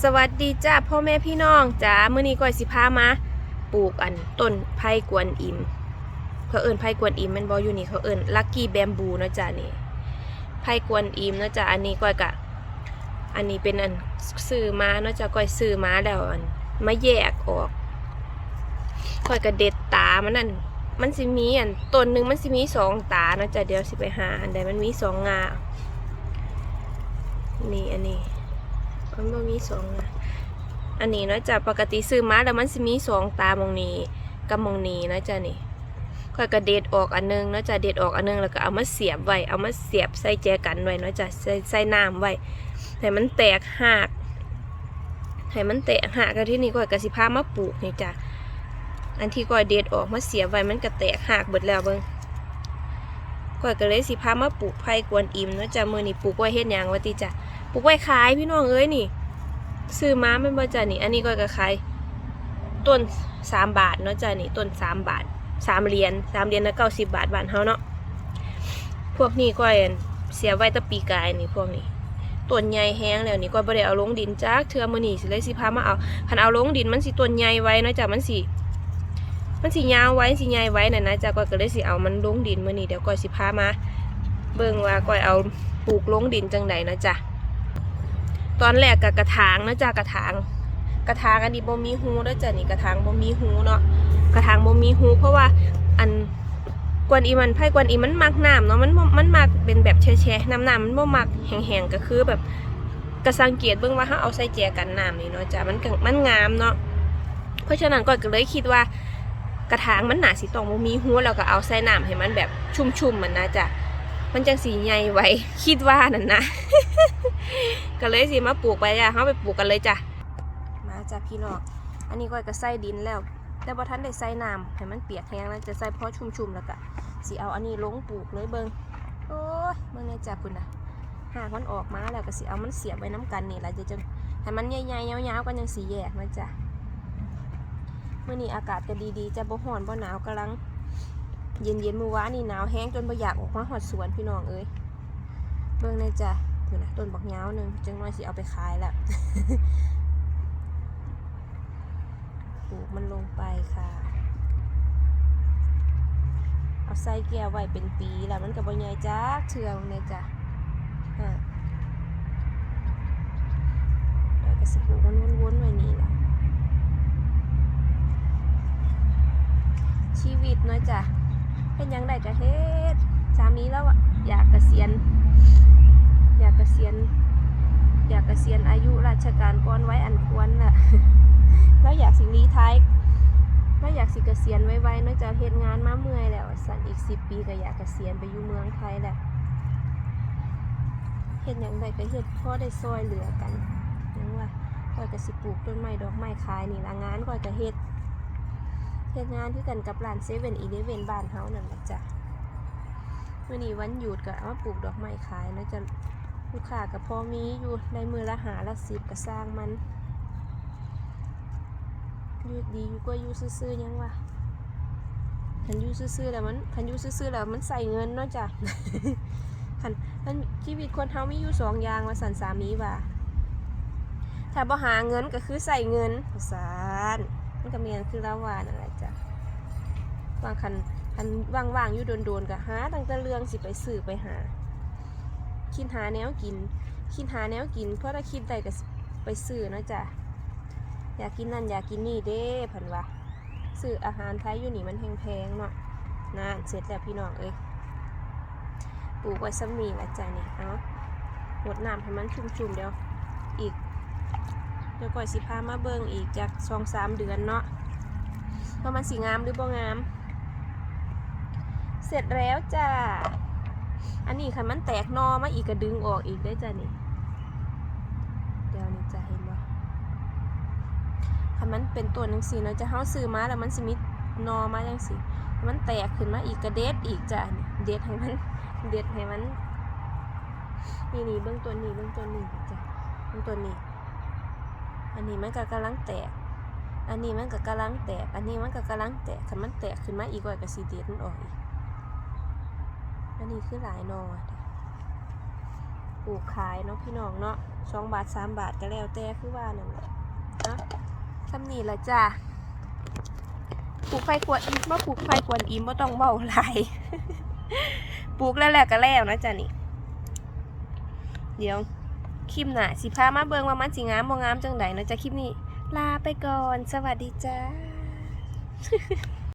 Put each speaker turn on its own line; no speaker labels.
สวัสดีจ้าพ่อแม่พี่น้องจ้ามื้อนี้ก้อยสิพามาปลูกอันต้นไผ่กวนอิมเขาเอิ้นไผ่กวนอิมมันบ่อยู่นี่เขาเอิ้นลักกี้แบมบูเนาะจ้านี่ไผ่กวนอิมเนาะจ้าอันนี้ก้อยกะ อันนี้เป็นอันซื้อมาเนาะจ้าก้อยซื้อมาแล้วอันมาแยกออกก้อยก็เด็ดตามันนั่นมันสิมีอันต้นหนึ่งมันสิมีสองตาเนาะจ้าเดี๋ยวสิไปหาอันใดมันมีสองงานี่อันนี้ มันบ่มีสองนะอันนี้เนาะจ้ะปกติซื้อมาแล้วมันสิมีสองตามองนี้กับมองนี้เนาะจ้ะนี่ค่อยกระเด็ดออกอันนึงเนาะจ้ะเด็ดออกอันนึงแล้วก็เอามาเสียบไว้เอามาเสียบใส่แจกันไว้เนาะจ้ะใส่ใส่น้ำไว้ให้มันแตกหักให้มันแตกหักกันที่นี่ก้อยกระสิพามาปลูกนี่จ้ะอันที่ก้อยเด็ดออกมาเสียบไว้มันก็แตกหักเบิดแล้วเบิ่งก้อยก็เลยสิพามาปลูกไผ่กวนอิมเนาะจ้ะมือนี้ปลูกไว้เฮ็ดยังวะติจ้ะ ปลูกไว้ขายพี่น้องเอ้ยนี่ ซื้อมาเป็นบ่จ้ะนี่ อันนี้ก็ก็ขายต้นสามบาทเนาะจ้ะนี่ต้นสามบาทสามเหรียญสามเหรียญละเก้าสิบบาทบาทเฮาเนาะพวกนี้ก็อันเสียไว้ตะปีกายนี่พวกนี้ต้นใหญ่แห้งแล้วนี่ก็บ่ได้เอาลงดินจักเทือมือนี้สิเลยสิพามาเอาคันเอาลงดินมันสิต้นใหญ่ไว้เนาะจ้ะมันสิมันสิยาวไว้สิใหญ่ไว้น่ะนะจ้ะก็ก็เลยสิเอามันลงดินมือนี้เดี๋ยวก็สิพามา เบิ่งว่าก้อยเอาปลูกลงดินจังใดนะจ้ะ ตอนแรกกับกระถางนะจ๊ะกระถาง กระถางอันนี้บ่มีหูแล้วจ้ะนี่กระถางบ่มีหูเนาะกระถางบ่มีหู เพราะว่าอันกวนอีมันไผ่กวนอีมันมักน้ำเนาะมันมันมักเป็นแบบแช่ๆน้ำน้ำมันบ่มักแห้งๆก็คือแบบกระสังเกตเบิ่งว่าถ้าเอาใส่แจกันน้ำนี่เนาะจ้ะมันมันงามเนาะเพราะฉะนั้นก็เลยคิดว่ากระถางมันหนาสิต้องบ่มีหูแล้วก็เอาใส่น้ำให้มันแบบชุ่มๆมันนะจ้ะมันจังสีใหญ่ไว้คิดว่านั่นนะ ก็เลยสิมาปลูกไปจ้ะเขาไปปลูกกันเลยจ้ะมาจ้ะพี่น้องอันนี้ก็ก็ใส่ดินแล้ว แต่บ่ทันได้ใส่น้ำให้มันเปียกแห้งแล้วจะใส่พอชุ่มๆแล้วก็สิเอาอันนี้ลงปลูกเลยเบิงโอ้ยเบิ่งเลยจ้ะคุณนะหากมันออกมาแล้วก็สิเอามันเสียบไว้น้ำกันนี่แหละจะจังให้มันใหญ่ๆยาวๆกันยังสีแยกนะจ้ะเมื่อนี้อากาศก็ดีๆจะบ่ร้อนบ่หนาวกำลัง เย็นๆมื้อวานนี่หนาวแห้งจนบ่อยากออกมาหอดสวนพี่น้องเอ้ยเบิ่งเลยจ้ะ นี่นะต้นบักยาหนึ่งจังน้อยสิเอาไปขายแล้วปลูกมันลงไปค่ะ เอาใส่แก้วไว้เป็นปีแล้วมันกับใบใหญ่จ้าเชื่องเลยจ้ะอะแล้วก็สิปลูกมันวนๆไว้นี่แหละชีวิตเน้อยจ้ะเป็นยังไงก็เฮ็ดสามีแล้วอะอยากเกษียณ อยากเกษียณอยากเกษียณอายุราชการก่อนไว้อันควรน่ะแล้วอยากสิรีไทายแล้วอยากสิเกษียณไว้ๆเนื่องจากเฮ็ดงานมาเมื่อยแล้วสันอีกสิบปีก็อยากเกษียณไปอยู่เมืองไทยแหละเฮ็ดหยังไงก็เฮ็ดพอได้ซอยเหลือกันยังว่าก็จะสิปลูกต้นไม้ดอกไม้ขายนี่ละงานก็จะเฮ็ดเฮ็ดงานที่กันกับร้านเซเว่นอีเลเว่นบ้านเฮานั่นแหละจ้ะมื่อนี้วันหยุดก็เอามาปลูกดอกไม้ขายนะจะ ลูกค้ากับพอมีอยู่ในมือละหาละสิบก็สร้างมันอยู่ดีอยู่ก็อยู่ซื่อๆยังวะคันอยู่ซื่อๆแล้วมันคันอยู่ซื่อๆแล้วมันใส่เงินเนาะจ้ะคันมันชีวิตคนเฮามีอยู่สองอย่างว่าสันสามีว่าถ้าบ่หาเงินก็คือใส่เงินสารมันก็เมียนคือละวานั่นแหละจ้ะบางคันคันว่างๆอยู่โดนๆก็หาตั้งแต่เรื่องสิไปซื้อไปหา คิดหาแนวกิน คิดหาแนวกิน เพราะถ้าคิดได้ก็ไปซื้อนะจ้ะอยากกินนั่นอยากกินนี่เด้ผันวะซื้ออาหารไทยอยู่นี่มันแพงๆเนาะนั่นเสร็จแล้วพี่น้องเอ้ยปลูกไว้ซ้ำนี่ละจ้ะนี่เอาหดน้ำให้มันชุ่มๆเดี๋ยวอีกเดี๋ยวก่อยสิพามาเบิ่งอีกจากสองสามเดือนเนาะว่ามันสีงามหรือบ่งาม เสร็จแล้วจ้า อันนี้ค่ะมันแตกนอมาอีกก็ดึงออกอีกได้จ้ะนี่ เดี๋ยวนี่จะเห็นบ่ค่ะมันเป็นตัวหนังสีเนาะจะเฮาซื้อมาแล้วมันสิมีหนอมาจังสิมันแตกขึ้นมาอีกกระเด็ดอีกจ้ะนี่เด็ดให้มันเด็ดให้มัน นี่นี่เบื้องตัวนี้เบื้องตัวนี้จ้ะเบื้องตัวนี้ อันนี้มันก็กำลังแตกอันนี้มันก็กำลังแตก อันนี้มันก็กำลังแตกค่ะมันแตกขึ้นมาอีกว่าก็สิเด็ดมันออกอีก อันนี้คือหลายนอปลูกขายเนาะพี่น้องเนาะสองบาทสามบาทก็แล้วแต่คือว่านั่นแหละนะทำนี่ละจ้าปลูกไฟกวนอิมว่าปลูกไฟกวนอิมว่ต้องเบาหลปลูกแล้วแหละก็แล้วนะจ้ะนี่ เดี๋ยวคลิปหน้าสิพามาเบิงว่ามันสิงามบ่งามจังใดเนาะจ้ะคลิปนี้ ลาไปก่อน สวัสดีจ้า